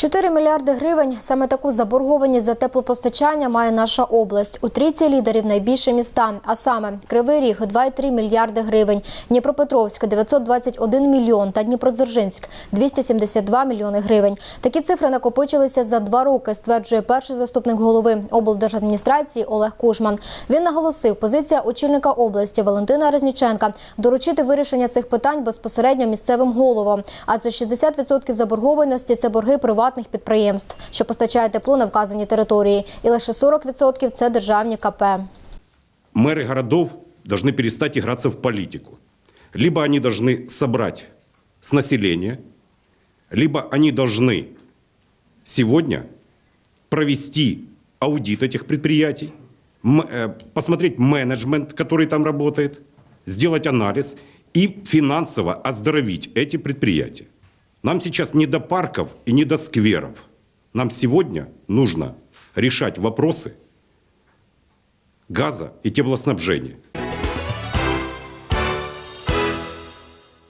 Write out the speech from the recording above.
4 мільярди гривень – саме таку заборгованість за теплопостачання має наша область. У трійці лідерів найбільше міста, а саме Кривий Ріг – 2,3 мільярди гривень, Дніпропетровськ – 921 мільйон та Дніпродзержинськ – 272 мільйони гривень. Такі цифри накопичилися за два роки, стверджує перший заступник голови облдержадміністрації Олег Кушман. Він наголосив, позиція очільника області Валентина Резніченка – доручити вирішення цих питань безпосередньо місцевим головам. Адже 60% заборгованості – це борги приватних підприємств, що постачають тепло на вказані території, і лише 40% – це державні КП. мэры городов должны перестать играться в политику. Либо они должны собрать с населения, либо они должны сегодня провести аудит этих предприятий, м- э, посмотреть менеджмент, который там работает, сделать анализ и финансово оздоровить эти предприятия. Нам сейчас не до парков и не до скверов. Нам сегодня нужно решать вопросы газа и теплоснабжения.